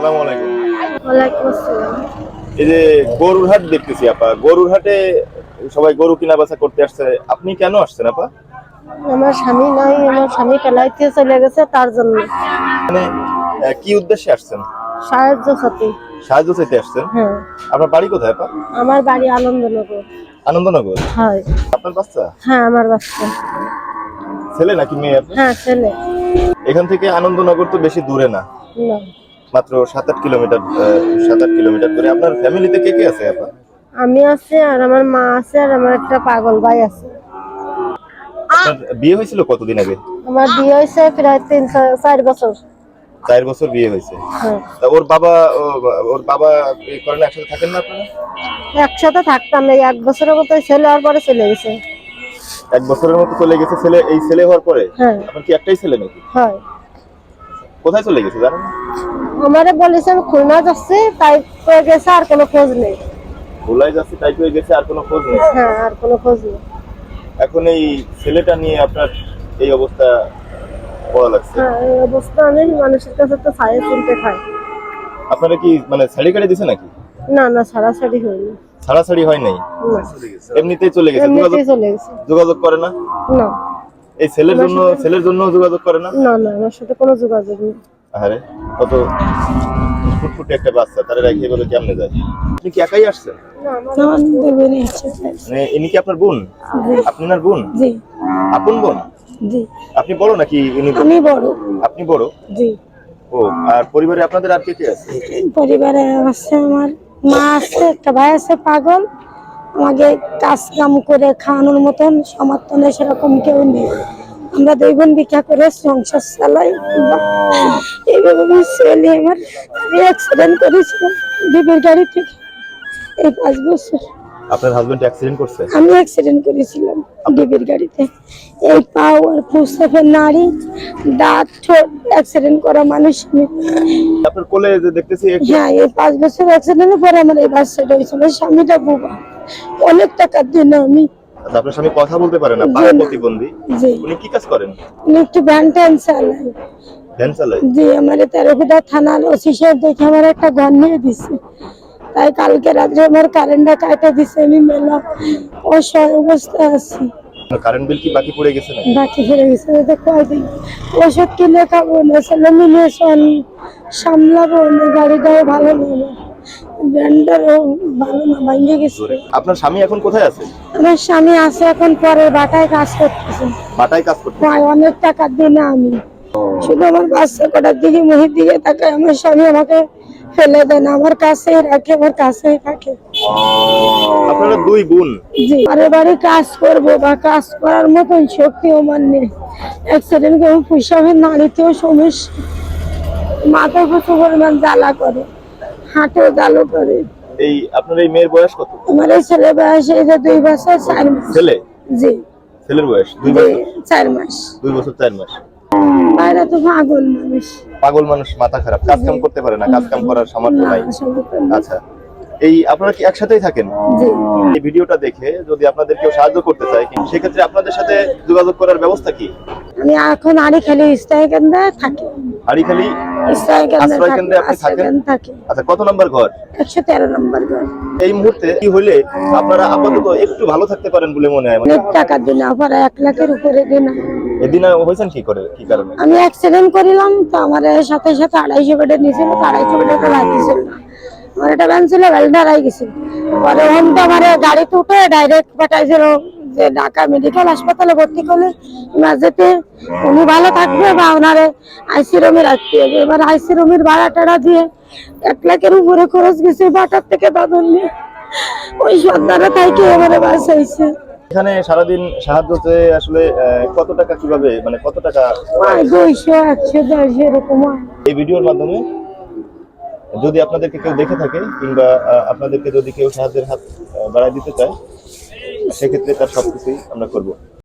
আসসালামু আলাইকুম। ওয়ালাইকুম আসসালাম। এই যে গরুর হাট দেখতেছি আপা। গরুর হাটে সবাই গরু কিনা বেচা করতে আসছে। আপনি কেন আসছেন আপা? আমার স্বামী নাই আমার স্বামী চলে গেছে তার জন্য। মানে আহ, কি উদ্দেশ্যে আসছেন? সাহায্য সাথী। সাহায্য চাইতে আসছেন? হ্যাঁ। আপনার বাড়ি কোথায় আপা? আমার বাড়ি আনন্দনগর। আনন্দনগর? হয়। আপনার বাচ্চা? হ্যাঁ আমার বাচ্চা। ছেলে নাকি মেয়ে হ্যাঁ ছেলে। এখান থেকে আনন্দনগর তো বেশি দূরে না। না। মাত্র সাত আট কিলোমিটার সাত আট কিলোমিটার করে। আপনার ফ্যামিলিতে কে কে আছে আপা আমি আছে আর আমার মা আছে আর আমার একটা পাগল ভাই আছে। বিয়ে হয়েছিল কতদিন আগে? আমার বিয়ে হয়েছে প্রায় তিন চার বছর। চার বছর বিয়ে হয়েছে। হ্যাঁ। তা ওর বাবা ওর বাবা করেন একসাথে থাকেন না আপনারা? একসাথে থাকতাম এই এক বছরের মতো ছেলে হওয়ার পরে চলে গেছে। এক বছরের মতো চলে গেছে ছেলে এই ছেলে হওয়ার পরে? হ্যাঁ। আপনার কি একটাই ছেলে নাকি? হয়। কোথায় চলে গেছে জানেন? আমারে বলেছে আমি খুলনা যাচ্ছি তাই হয়ে গেছে আর কোনো খোঁজ নেই। ভোলাই যাচ্ছে টাইপ হয়ে গেছে আর কোনো খোঁজ নেই? হ্যাঁ আর কোনো খোঁজ নেই। এখন এই ছেলেটা নিয়ে আপনার এই অবস্থা পড়া লাগছে? হ্যাঁ এই অবস্থা আমি মানুষের কাছে তো ছায়া চিনতে খাই আপনারা কি মানে শাড়ি কাটে দিছে নাকি? না না ছাড়াছাড়ি হয়নি। ছাড়াছাড়ি হয় নাই? এমনিতেই চলে গেছে যোগাযোগ এমনিতেই চলে গেছে। যোগাযোগ করে না? না। এই ছেলের জন্য ছেলের জন্য যোগাযোগ করে না? না না আমার সাথে কোনো যোগাযোগ নেই। আরে কত ফুটফুটে একটা বাচ্চা তারা রেখে বলে কেমনে যায়? আপনি কি একাই আসছেন? না মানে ইনি কি আপনার বোন? আপনার বোন? জি। আপন বোন? জি। আপনি বড় নাকি ইনি বড়? আমি বড়। আপনি বড়? জি। ও আর পরিবারে আপনাদের আর কে কে আছে? পরিবারে আছে আমার মা আছে একটা ভাই আছে পাগল। আমাকে কাজ কাম করে খাওয়ানোর মতন সমর্থনে সেরকম কেউ নেই। আমরা দুই বোন ভিক্ষা করে সংসার চালাই। এইভাবে আমার ছেলে আমার অ্যাক্সিডেন্ট করেছিলাম ডিবির গাড়ি থেকে এই পাঁচ বছর। আপনার হাজবেন্ড অ্যাক্সিডেন্ট করছে? আমি অ্যাক্সিডেন্ট করেছিলাম ডিবির গাড়িতে। এই পাও আর ফুসফের নাড়ি দাঁত ঠোঁট অ্যাক্সিডেন্ট করা মানুষ আমি। আপনার কোলে যে দেখতেছি হ্যাঁ এই পাঁচ বছর অ্যাক্সিডেন্টের পরে আমার এই বাচ্চাটা হয়েছিল আমার স্বামীটা বুবা। অনেক টাকার জন্য আমি। আপনার স্বামী কথা বলতে পারে না পায়ে প্রতিবন্ধী। উনি কি কাজ করেন? উনি একটু ভ্যান ট্যান চালাই ভ্যান চালায়? জি আমার তেরোকুটা থানার ওসি সাহেব দেখে আমার একটা ঘর নিয়ে দিছে তাই কালকে রাত্রে আমার কারেন্টটা কাটা দিছে আমি মেলা অসহায় আছি। কারেন্ট বিল কি বাকি পড়ে গেছে না বাকি গেছে তো কয়দিন? ওষুধ কিনে খাব না ছেলে মিলে সামলাবো না গাড়িটাও ভালো না আমার। ব্যান্ডারও ভালো না ভাঙে গেছে। আপনার স্বামী এখন কোথায় আছে? আমার স্বামী আছে এখন পরে বাটায় কাজ করতেছে। বাটায় কাজ করতে প্রায় অনেক টাকা দিই না আমি। শুধু আমার বাচ্চা কটার দিকে মুহির দিকে তাকায় আমার স্বামী আমাকে ফেলে দেন আমার কাছেই রাখে আমার আপনারা দুই বোন? জি। বারে বারে কাজ করব বা কাজ করার মতন শক্তি আমার নেই। অ্যাক্সিডেন্ট পুষাবের নাড়িতেও সমস্যা। মাথা প্রচুর পরিমাণ জ্বালা করে। হাঁটে জ্বালো করে। এই আপনার এই মেয়ের বয়স কত? আমার এই ছেলে বয়স এই যে দুই বছর চার মাস। ছেলে? জি। ছেলের বয়স দুই বছর? চার মাস। দুই বছর চার মাস। বাইরে তো পাগল মানুষ। পাগল মানুষ মাথা খারাপ। কাজ কাম করতে পারে না কাজ কাম করার সামর্থ্য নাই। আচ্ছা। এই আপনারা কি একসাথেই থাকেন? এই ভিডিওটা দেখে যদি আপনাদের কেউ সাহায্য করতে চায় কি- সেক্ষেত্রে আপনাদের সাথে যোগাযোগ করার ব্যবস্থা কি? আমি এখন আড়ি খেলি স্থায়ী কেন্দ্রে থাকি। হাড়িখালি আশ্রয় কেন্দ্রে আপনি থাকেন? আচ্ছা কত নম্বর ঘর? একশো তেরো নম্বর ঘর। এই মুহূর্তে কি হলে আপনারা আপাতত একটু ভালো থাকতে পারেন বলে মনে হয়? মানে অনেক টাকা দিন আবার এক লাখের উপরে দিন। এদিন হয়েছেন কি করে কি কারণে? আমি অ্যাক্সিডেন্ট করিলাম তো আমার সাথে সাথে আড়াইশো বেডে নিয়েছিল তো আড়াইশো বেডে তো লাগছিল না। আমার একটা ভ্যান ছিল ভ্যালটা রাই গেছিল। পরে ওখান তো আমার গাড়িতে উঠে ডাইরেক্ট পাঠাইছিল। যে ঢাকা মেডিকেল হাসপাতালে ভর্তি করলে মাঝেতে উনি ভালো থাকবে বা ওনারে আইসি রুমে রাখতে হবে। এবার আইসি রুমের ভাড়া টাড়া দিয়ে এক লাখের উপরে খরচ গেছে বাটার থেকে দাদন নিয়ে। ওই সন্ধ্যারা থেকে এবারে বাঁচাইছে। এখানে সারাদিন সাহায্য চেয়ে আসলে কত টাকা কীভাবে মানে কত টাকা? দুইশো একশো দশ এরকম এই ভিডিওর মাধ্যমে যদি আপনাদেরকে কেউ দেখে থাকে কিংবা আপনাদেরকে যদি কেউ সাহায্যের হাত বাড়ায় দিতে চায় সেক্ষেত্রে তার সবকিছুই আমরা করব।